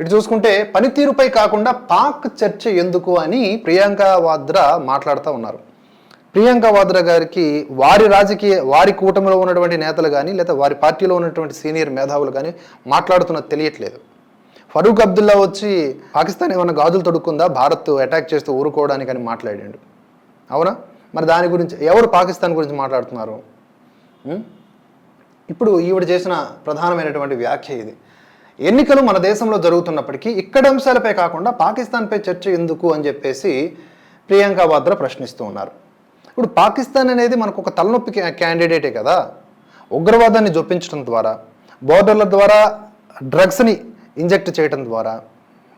ఇటు చూసుకుంటే పనితీరుపై కాకుండా పాక్ చర్చ ఎందుకు అని ప్రియాంక వాద్రా మాట్లాడుతూ ఉన్నారు. ప్రియాంక వాద్రా గారికి వారి రాజకీయ వారి కూటమిలో ఉన్నటువంటి నేతలు కానీ లేదా వారి పార్టీలో ఉన్నటువంటి సీనియర్ మేధావులు కానీ మాట్లాడుతున్నది తెలియట్లేదు. ఫరూక్ అబ్దుల్లా వచ్చి పాకిస్తాన్ ఏమైనా గాజులు తొడుక్కుందా? భారత్ అటాక్ చేస్తూ ఊరుకోవడానికి అని మాట్లాడాడు. అవునా? మరి దాని గురించి ఎవరు పాకిస్తాన్ గురించి మాట్లాడుతున్నారు? ఇప్పుడు ఈవిడ చేసిన ప్రధానమైనటువంటి వ్యాఖ్య ఇది. ఎన్నికలు మన దేశంలో జరుగుతున్నప్పటికీ ఇక్కడ అంశాలపై కాకుండా పాకిస్తాన్పై చర్చ ఎందుకు అని చెప్పేసి ప్రియాంక వాద్రా ప్రశ్నిస్తూ ఉన్నారు. ఇప్పుడు పాకిస్తాన్ అనేది మనకు ఒక తలనొప్పి క్యాండిడేటే కదా. ఉగ్రవాదాన్ని జొప్పించడం ద్వారా బోర్డర్ల ద్వారా డ్రగ్స్ని ఇంజెక్ట్ చేయడం ద్వారా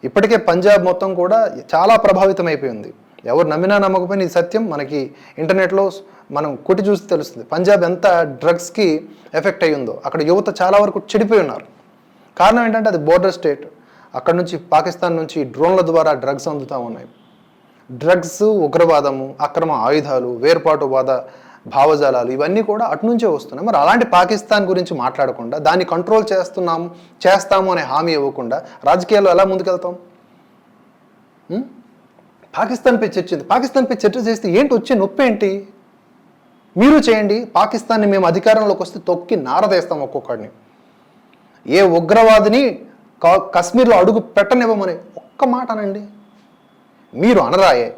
ఇప్పటికే పంజాబ్ మొత్తం కూడా చాలా ప్రభావితం అయిపోయింది ఎవరు నమ్మినా నమ్మకపోయినా ఈ సత్యం మనకి ఇంటర్నెట్లో మనం కొట్టి చూసి తెలుస్తుంది. పంజాబ్ ఎంత డ్రగ్స్కి ఎఫెక్ట్ అయ్యిందో. అక్కడ యువత చాలా వరకు చెడిపోయి ఉన్నారు. కారణం ఏంటంటే అది బోర్డర్ స్టేట్. అక్కడ నుంచి పాకిస్తాన్ నుంచి డ్రోన్ల ద్వారా డ్రగ్స్ అందుతూ ఉన్నాయి. డ్రగ్స్ ఉగ్రవాదము అక్రమ ఆయుధాలు వేర్పాటువాద భావజాలాలు ఇవన్నీ కూడా అటు నుంచే వస్తున్నాయి. మరి అలాంటి పాకిస్తాన్ గురించి మాట్లాడకుండా దాన్ని కంట్రోల్ చేస్తున్నాము చేస్తాము అనే హామీ ఇవ్వకుండా రాజకీయాల్లో ఎలా ముందుకెళ్తాం? పాకిస్తాన్పై చర్చింది పాకిస్తాన్పై చర్చ చేస్తే ఏంటి? వచ్చే నొప్పి ఏంటి? మీరు చేయండి. పాకిస్తాన్ని మేము అధికారంలోకి వస్తే తొక్కి నారదేస్తాం ఒక్కొక్కడిని. ఏ ఉగ్రవాదిని కా- కశ్మీర్లో అడుగు పెట్టనివ్వమని ఒక్క మాట అనండి. మీరు అనరాయే.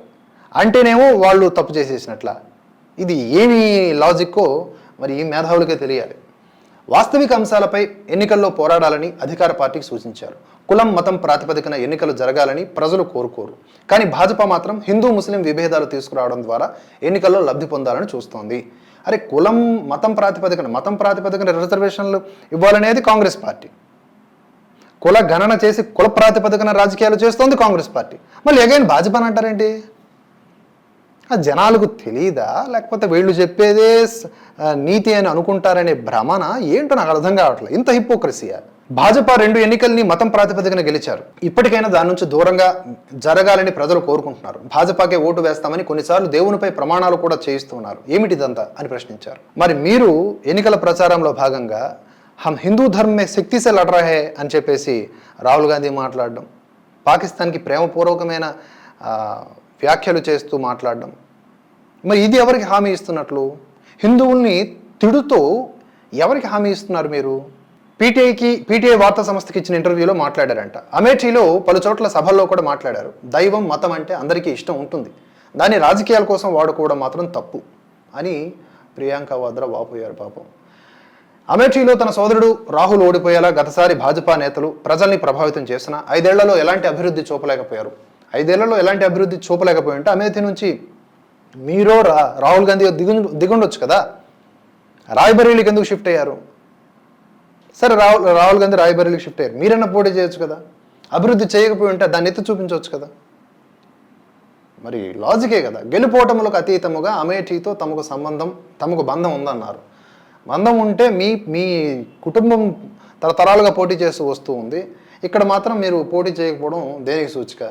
అంటేనేమో వాళ్ళు తప్పు చేసేసినట్ల. ఇది ఏమి లాజిక్కో మరి ఈ మేధావులకే తెలియాలి. వాస్తవిక అంశాలపై ఎన్నికల్లో పోరాడాలని అధికార పార్టీకి సూచించారు. కులం మతం ప్రాతిపదికన ఎన్నికలు జరగాలని ప్రజలు కోరుకోరు. కానీ భాజపా మాత్రం హిందూ ముస్లిం విభేదాలు తీసుకురావడం ద్వారా ఎన్నికల్లో లబ్ధి పొందాలని చూస్తోంది. అరే కులం మతం ప్రాతిపదికన మతం ప్రాతిపదికన రిజర్వేషన్లు ఇవ్వాలనేది కాంగ్రెస్ పార్టీ. కుల గణన చేసి కుల ప్రాతిపదికన రాజకీయాలు చేస్తోంది కాంగ్రెస్ పార్టీ. మళ్ళీ అగైన్ భాజపా అంటారేంటి? ఆ జనాలకు తెలియదా లేకపోతే వీళ్ళు చెప్పేదే నీతి అని అనుకుంటారనే భ్రమణ ఏంటో నాకు అర్థం కావట్లేదు ఇంత హిపోక్రసీయా భాజపా రెండు ఎన్నికల్ని మతం ప్రాతిపదికన గెలిచారు. ఇప్పటికైనా దాని నుంచి దూరంగా జరగాలని ప్రజలు కోరుకుంటున్నారు. భాజపాకే ఓటు వేస్తామని కొన్నిసార్లు దేవునిపై ప్రమాణాలు కూడా చేయిస్తున్నారు. ఏమిటిదంతా? అని ప్రశ్నించారు. మరి మీరు ఎన్నికల ప్రచారంలో భాగంగా హమ్ హిందూ ధర్మే శక్తిసే లడరాహే అని చెప్పేసి రాహుల్ గాంధీ మాట్లాడడం పాకిస్తాన్కి ప్రేమపూర్వకమైన వ్యాఖ్యలు చేస్తూ మాట్లాడడం మరి ఇది ఎవరికి హామీ ఇస్తున్నట్లు? హిందువుల్ని తిడుతూ ఎవరికి హామీ ఇస్తున్నారు మీరు? పీటీఐకి పీటీఐ వార్తా సంస్థకి ఇచ్చిన ఇంటర్వ్యూలో మాట్లాడారంట. అమేఠీలో పలు చోట్ల సభల్లో కూడా మాట్లాడారు. దైవం మతం అంటే అందరికీ ఇష్టం ఉంటుంది. దాన్ని రాజకీయాల కోసం వాడుకోవడం మాత్రం తప్పు అని ప్రియాంక వాద్రా వాపోయారు పాపం. అమేఠీలో తన సోదరుడు రాహుల్ ఓడిపోయేలా గతసారి భాజపా నేతలు ప్రజల్ని ప్రభావితం చేసిన ఐదేళ్ళలో ఎలాంటి అభివృద్ధి చూపలేకపోయారు. ఐదేళ్ళలో ఎలాంటి అభివృద్ధి చూపలేకపోయి ఉంటే అమేఠీ నుంచి మీరో రా రాహుల్ గాంధీ దిగు దిగుండొచ్చు కదా? రాయ్బరేలీకి ఎందుకు షిఫ్ట్ అయ్యారు? సరే రాహుల్ రాహుల్ గాంధీ రాయ్బరేలీకి షిఫ్ట్ అయ్యారు. మీరన్నా పోటీ చేయొచ్చు కదా? అభివృద్ధి చేయకపోయి ఉంటే దాన్ని ఎత్తి చూపించవచ్చు కదా? మరి లాజికే కదా? గెలుపోటములకు అతీతముగా అమేఠీతో తమకు సంబంధం తమకు బంధం ఉందన్నారు. బంధం ఉంటే మీ మీ కుటుంబం తరతరాలుగా పోటీ చేస్తూ వస్తూ ఉంది. ఇక్కడ మాత్రం మీరు పోటీ చేయకపోవడం దేనికి సూచిక?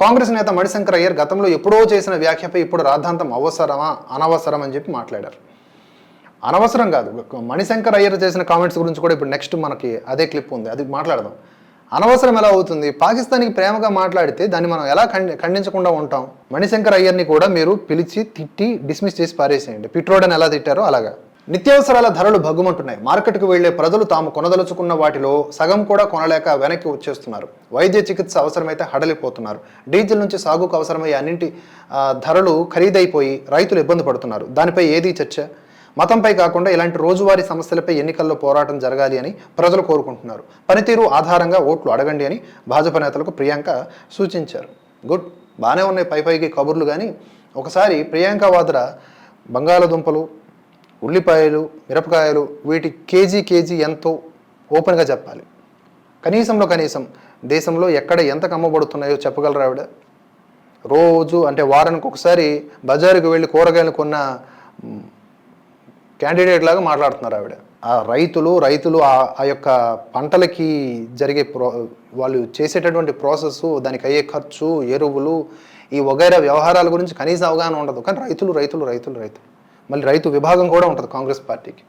కాంగ్రెస్ నేత మణిశంకర్ అయ్యర్ గతంలో ఎప్పుడో చేసిన వ్యాఖ్యపై ఇప్పుడు రాద్ధాంతం అవసరమా అనవసరం అని చెప్పి మాట్లాడారు. అనవసరం కాదు. మణిశంకర్ అయ్యర్ చేసిన కామెంట్స్ గురించి కూడా ఇప్పుడు నెక్స్ట్ మనకి అదే క్లిప్ ఉంది. అది మాట్లాడదాం. అనవసరం ఎలా అవుతుంది? పాకిస్తాన్కి ప్రేమగా మాట్లాడితే దాన్ని మనం ఎలా ఖండి ఖండించకుండా ఉంటాం? మణిశంకర్ అయ్యర్ని కూడా మీరు పిలిచి తిట్టి డిస్మిస్ చేసి పారేసేయండి. పిట్రోడని ఎలా తిట్టారో అలాగా. నిత్యావసరాల ధరలు భగ్గుమంటున్నాయి. మార్కెట్కు వెళ్ళే ప్రజలు తాము కొనదలుచుకున్న వాటిలో సగం కూడా కొనలేక వెనక్కి వచ్చేస్తున్నారు. వైద్య చికిత్స అవసరమైతే హడలిపోతున్నారు. డీజిల్ నుంచి సాగుకు అవసరమయ్యే అన్నింటి ధరలు ఖరీదైపోయి రైతులు ఇబ్బంది పడుతున్నారు. దానిపై ఏదీ చర్చ? మతంపై కాకుండా ఇలాంటి రోజువారీ సమస్యలపై ఎన్నికల్లో పోరాటం జరగాలి అని ప్రజలు కోరుకుంటున్నారు. పనితీరు ఆధారంగా ఓట్లు అడగండి అని భాజపా నేతలకు ప్రియాంక సూచించారు. గుడ్. బాగానే ఉన్నాయి పై పైకి కబుర్లు కానీ ఒకసారి ప్రియాంక వాద్రా బంగాళదుంపలు ఉల్లిపాయలు మిరపకాయలు వీటి కేజీ కేజీ ఎంతో ఓపెన్గా చెప్పాలి. కనీసంలో కనీసం దేశంలో ఎక్కడ ఎంత అమ్మబడుతున్నాయో చెప్పగలరా ఆవిడ? రోజు అంటే వారానికి ఒకసారి బజారుకు వెళ్ళి కూరగాయలు కొన్న క్యాండిడేట్ లాగా మాట్లాడుతున్నారు ఆవిడ. ఆ రైతులు రైతులు ఆ ఆ యొక్క పంటలకి జరిగే ప్రో వాళ్ళు చేసేటటువంటి ప్రాసెస్ దానికి అయ్యే ఖర్చు ఎరువులు ఈ వగైరా వ్యవహారాల గురించి కనీస అవగాహన ఉండదు. కానీ రైతులు రైతులు రైతులు రైతులు. మళ్ళీ రైతు విభాగం కూడా ఉంటుంది కాంగ్రెస్ పార్టీకి.